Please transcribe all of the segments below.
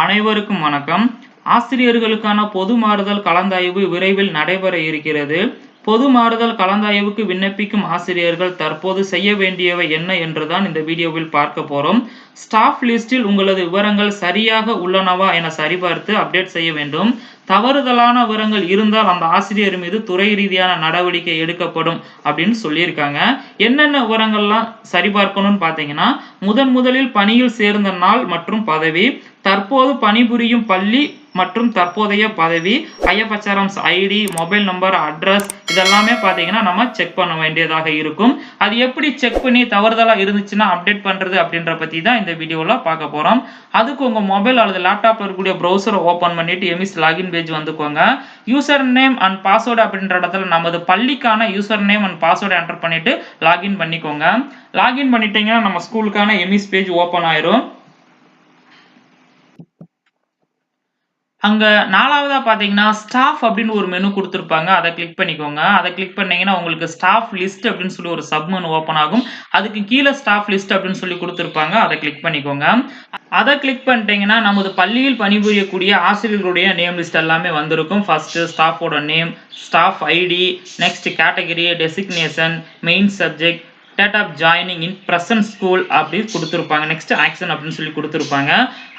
அனைவருக்கும் வணக்கம். ஆசிரியர்களுக்கான பொது மாறுதல் கலந்தாய்வு விரைவில் நடைபெற இருக்கிறது. பொது மாறுதல் கலந்தாய்வுக்கு விண்ணப்பிக்கும் ஆசிரியர்கள் தற்போது செய்ய வேண்டியவை என்ன என்றுதான் இந்த வீடியோவில் பார்க்க போறோம். ஸ்டாஃப் லிஸ்டில் உங்களது விவரங்கள் சரியாக உள்ளனவா என சரிபார்த்து அப்டேட் செய்ய வேண்டும். தவறுதலான விவரங்கள் இருந்தால் அந்த ஆசிரியர் மீது துறை ரீதியான நடவடிக்கை எடுக்கப்படும் அப்படின்னு சொல்லியிருக்காங்க. என்னென்ன விவரங்கள்லாம் சரிபார்க்கணும்னு பார்த்தீங்கன்னா முதன் முதலில் பணியில் சேர்ந்த நாள் மற்றும் பதவி தற்போது பணிபுரியும் பள்ளி மற்றும் தற்போதைய பதவி IFHRMS ID mobile number address இதெல்லாமே பார்த்தீங்கன்னா நம்ம செக் பண்ண வேண்டியதாக இருக்கும். அது எப்படி செக் பண்ணி தவறுதலாக இருந்துச்சுன்னா அப்டேட் பண்ணுறது அப்படின்ற பற்றி தான் இந்த வீடியோவில் பார்க்க போகிறோம் அதுக்கு உங்கள் மொபைல் அல்லது லேப்டாப்பில் இருக்கக்கூடிய ப்ரௌசரை ஓப்பன் பண்ணிவிட்டு எமிஸ் லாகின் பேஜ் வந்துக்கோங்க. யூசர் நேம் அண்ட் பாஸ்வேர்டு அப்படின்ற இடத்துல நமது பள்ளிக்கான user name and password enter பண்ணிவிட்டு லாகின் பண்ணிக்கோங்க. லாகின் பண்ணிட்டீங்கன்னா நம்ம ஸ்கூலுக்கான எமிஸ் பேஜ் ஓப்பன் ஆயிரும். அங்க நாலாவதா பாத்தீங்கன்னா ஸ்டாஃப் அப்படின்னு ஒரு மெனு கொடுத்துருப்பாங்க. அதை கிளிக் பண்ணிக்கோங்க. அதை கிளிக் பண்ணீங்கன்னா உங்களுக்கு ஸ்டாஃப் லிஸ்ட் அப்படின்னு சொல்லி ஒரு சப் மெனு ஓப்பன் ஆகும். அதுக்கு கீழே ஸ்டாஃப் லிஸ்ட் அப்படின்னு சொல்லி கொடுத்துருப்பாங்க. அதை கிளிக் பண்ணிக்கோங்க. அதை கிளிக் பண்ணிட்டீங்கன்னா நமது பள்ளியில் பணிபுரியக்கூடிய ஆசிரியர்களுடைய நேம் லிஸ்ட் எல்லாமே வந்திருக்கும். First ஸ்டாஃபோட name staff ID next category designation main subject date of joining in present school அப்படி கொடுத்துருப்பாங்க. நெக்ஸ்ட் ஆக்ஷன் அப்படின்னு சொல்லி கொடுத்துருப்பாங்க.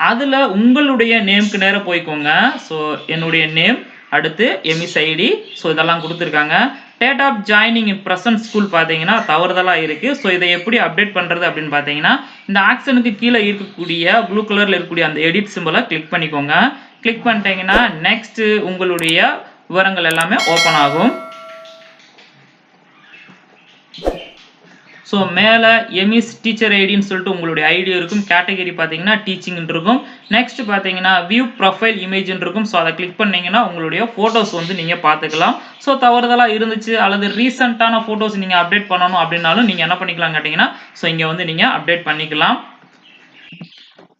அதில் உங்களுடைய நேம்க்கு நேராக போய்க்கோங்க. ஸோ என்னுடைய நேம் அடுத்து எம்இஸ் ஐடி ஸோ இதெல்லாம் கொடுத்துருக்காங்க. Date of joining in present school பார்த்தீங்கன்னா தவறுதலாக இருக்குது ஸோ இதை எப்படி அப்டேட் பண்ணுறது அப்படின்னு பார்த்தீங்கன்னா இந்த ஆக்ஷனுக்கு கீழே இருக்கக்கூடிய ப்ளூ கலரில் இருக்கக்கூடிய அந்த எடிட் சிம்பிளை கிளிக் பண்ணிக்கோங்க. கிளிக் பண்ணிட்டீங்கன்னா நெக்ஸ்ட்டு உங்களுடைய விவரங்கள் எல்லாமே ஓப்பன் ஆகும். ஸோ மேலே எமிஸ் டீச்சர் ஐடின்னு சொல்லிட்டு உங்களுடைய ஐடி இருக்கும். கேட்டகரி பார்த்தீங்கன்னா டீச்சிங்னு இருக்கும். நெக்ஸ்ட் பார்த்தீங்கன்னா வியூ ப்ரொஃபைல் இமேஜ்னு இருக்கும். ஸோ அதை கிளிக் பண்ணிங்கன்னா உங்களுடைய ஃபோட்டோஸ் வந்து நீங்கள் பார்த்துக்கலாம். ஸோ தவறுதலாக இருந்துச்சு அல்லது ரீசெண்டான ஃபோட்டோஸ் நீங்கள் அப்டேட் பண்ணணும் அப்படின்னாலும் நீங்கள் என்ன பண்ணிக்கலாம் கேட்டிங்கன்னா ஸோ இங்கே வந்து நீங்கள் அப்டேட் பண்ணிக்கலாம்.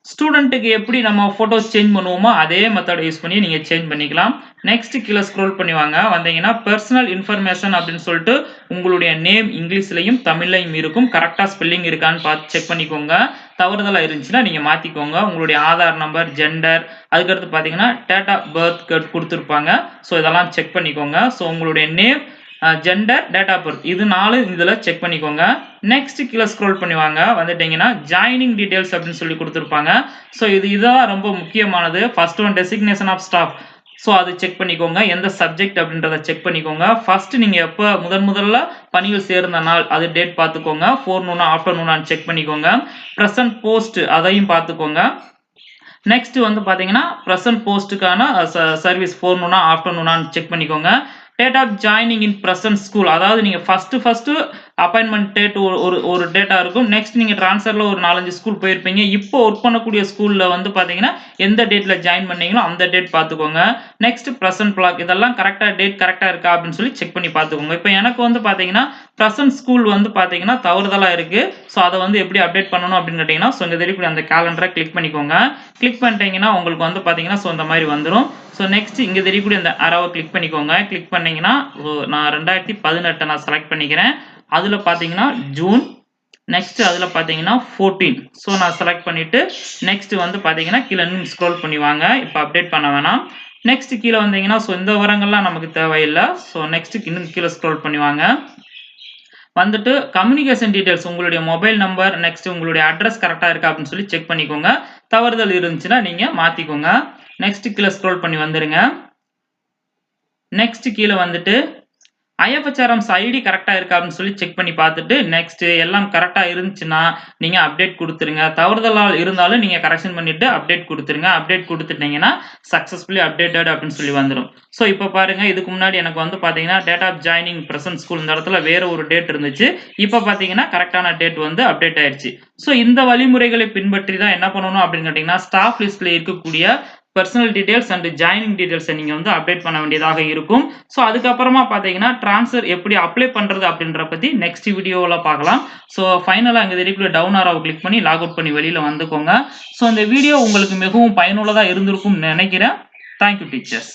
ஸ்டூடெண்ட்டுக்கு எப்படி நம்ம ஃபோட்டோஸ் சேஞ்ச் பண்ணுவோமோ அதே மெத்தட் யூஸ் பண்ணி நீங்கள் சேஞ்ச் பண்ணிக்கலாம். நெக்ஸ்ட் கீழே ஸ்க்ரோல் பண்ணுவாங்க வந்தீங்கன்னா பர்சனல் இன்ஃபர்மேஷன் அப்படின்னு சொல்லிட்டு உங்களுடைய நேம் இங்கிலீஷ்லையும் தமிழ்லையும் இருக்கும். கரெக்டாக ஸ்பெல்லிங் இருக்கான்னு பார்த்து செக் பண்ணிக்கோங்க. தவறுதலாக இருந்துச்சுன்னா நீங்கள் மாற்றிக்கோங்க உங்களுடைய ஆதார் நம்பர் ஜெண்டர் அதுக்கடுத்து பார்த்தீங்கன்னா டேட் ஆஃப் பர்த் கொடுத்துருப்பாங்க. ஸோ இதெல்லாம் செக் பண்ணிக்கோங்க. ஸோ உங்களுடைய name gender date of birth இது நாலு இதில் செக் பண்ணிக்கோங்க. நெக்ஸ்ட் கீழே ஸ்க்ரோல் பண்ணுவாங்க வந்துட்டீங்கன்னா ஜாயினிங் டீடைல்ஸ் அப்படின்னு சொல்லி கொடுத்துருப்பாங்க. ஸோ இது இதுதான் ரொம்ப முக்கியமானது. First one designation of staff so அது செக் பண்ணிக்கோங்க. எந்த சப்ஜெக்ட் அப்படின்றத செக் பண்ணிக்கோங்க. ஃபர்ஸ்ட் நீங்கள் எப்போ முதன் முதல்ல பணியில் சேர்ந்த நாள் அது டேட் பார்த்துக்கோங்க. ஃபோர் நூனா ஆஃப்டர்நூனான்னு செக் பண்ணிக்கோங்க. ப்ரெசன்ட் போஸ்ட் அதையும் பார்த்துக்கோங்க. நெக்ஸ்ட் வந்து பார்த்தீங்கன்னா ப்ரெசன்ட் போஸ்ட்டுக்கான சர்வீஸ் ஃபோர் நூனா ஆஃப்டர்நூனான்னு செக் பண்ணிக்கோங்க. Date of joining in present school அதாவது நீங்கள் ஃபஸ்ட்டு ஃபஸ்ட்டு அப்பாயின்மெண்ட் டேட் ஒரு ஒரு டேட்டா இருக்கும். நெக்ஸ்ட் நீங்கள் ட்ரான்ஸ்ஃபரில் ஒரு நாலஞ்சு ஸ்கூல் போயிருப்பீங்க. இப்போ ஒர்க் பண்ணக்கூடிய ஸ்கூலில் வந்து பார்த்தீங்கன்னா எந்த டேட்டில் ஜாயின் பண்ணீங்களோ அந்த டேட் பார்த்துக்கோங்க நெக்ஸ்ட் ப்ரெசன்ட் பிளாக் இதெல்லாம் கரெக்டாக டேட் கரெக்டாக இருக்கா அப்படின்னு சொல்லி செக் பண்ணி பார்த்துக்கோங்க இப்போ எனக்கு வந்து பார்த்தீங்கன்னா ப்ரெசன்ட் ஸ்கூல் வந்து பார்த்தீங்கன்னா தவறுதலாக இருக்குது ஸோ அதை வந்து எப்படி அப்டேட் பண்ணணும் அப்படின்னு கேட்டிங்கன்னா ஸோ இங்கே தெரியக்கூடிய அந்த கேலண்டரை கிளிக் பண்ணிக்கோங்க. கிளிக் பண்ணிட்டீங்கன்னா உங்களுக்கு வந்து பார்த்தீங்கன்னா ஸோ இந்த மாதிரி வந்துடும் ஸோ நெக்ஸ்ட் இங்கே தெரியக்கூடிய அந்த அரவை கிளிக் பண்ணிக்கோங்க. கிளிக் பண்ணிங்கன்னா நான் ரெண்டாயிரத்தி பதினெட்டை நான் செலக்ட் பண்ணிக்கிறேன். அதில் பார்த்தீங்கன்னா ஜூன் நெக்ஸ்ட் அதில் பார்த்தீங்கன்னா ஃபோர்டீன் ஸோ நான் செலக்ட் பண்ணிவிட்டு நெக்ஸ்ட் வந்து பார்த்தீங்கன்னா கீழே இன்னும் ஸ்க்ரோல் பண்ணி வாங்க. இப்போ அப்டேட் பண்ண வேணாம். நெக்ஸ்ட் கீழே வந்தீங்கன்னா ஸோ இந்த விவரங்கள்லாம் நமக்கு தேவையில்லை. ஸோ நெக்ஸ்ட் இன்னும் கீழே ஸ்க்ரோல் பண்ணி வாங்க. வந்துட்டு கம்யூனிகேஷன் டீட்டெயில்ஸ் உங்களுடைய மொபைல் நம்பர் நெக்ஸ்ட் உங்களுடைய அட்ரஸ் கரெக்டாக இருக்கா அப்படின்னு சொல்லி செக் பண்ணிக்கோங்க. தவறுதல் இருந்துச்சுன்னா நீங்கள் மாற்றிக்கோங்க நெக்ஸ்ட் கீழே ஸ்க்ரோல் பண்ணி வந்துடுங்க நெக்ஸ்ட் கீழே வந்துட்டு ஐஎஃப்ஹெச்ஆர்எம்ஸ் ஐடி கரெக்டாக இருக்கா அப்படின்னு சொல்லி செக் பண்ணி பார்த்துட்டு நெக்ஸ்ட் எல்லாம் கரெக்டாக இருந்துச்சுன்னா நீங்கள் அப்டேட் கொடுத்துருங்க. தவறுதலால் இருந்தாலும் நீங்கள் கரெக்ஷன் பண்ணிவிட்டு அப்டேட் கொடுத்துருங்க. அப்டேட் கொடுத்துட்டீங்கன்னா சக்ஸஸ்ஃபுல்லி அப்டேட்டட் அப்படின்னு சொல்லி வந்துடும் ஸோ இப்போ பாருங்கள் இதுக்கு முன்னாடி எனக்கு வந்து பார்த்தீங்கன்னா date of joining present school இந்த இடத்துல வேற ஒரு டேட் இருந்துச்சு. இப்போ பார்த்தீங்கன்னா கரெக்டான டேட் வந்து அப்டேட் ஆயிடுச்சு. ஸோ இந்த வழிமுறைகளை பின்பற்றி தான் என்ன பண்ணணும் அப்படின்னு கேட்டிங்கன்னா ஸ்டாஃப் லிஸ்ட்டில் இருக்கக்கூடிய பர்சனல் டீடைல்ஸ் அண்ட் ஜாயினிங் டீடைல்ஸை நீங்கள் வந்து அப்டேட் பண்ண வேண்டியதாக இருக்கும். ஸோ அதுக்கப்புறமா பார்த்தீங்கன்னா ட்ரான்ஸ்ஃபர் எப்படி அப்ளை பண்ணுறது அப்படின்ற பற்றி நெக்ஸ்ட் வீடியோவில் பார்க்கலாம் ஸோ ஃபைனலாக அங்கே தெரியக்கூடிய டவுன் ஆராவை கிளிக் பண்ணி லாக் அவுட் பண்ணி வெளியில் வந்துக்கோங்க. ஸோ அந்த வீடியோ உங்களுக்கு மிகவும் பயனுள்ளதாக இருந்திருக்கும்னு நினைக்கிறேன். Thank you teachers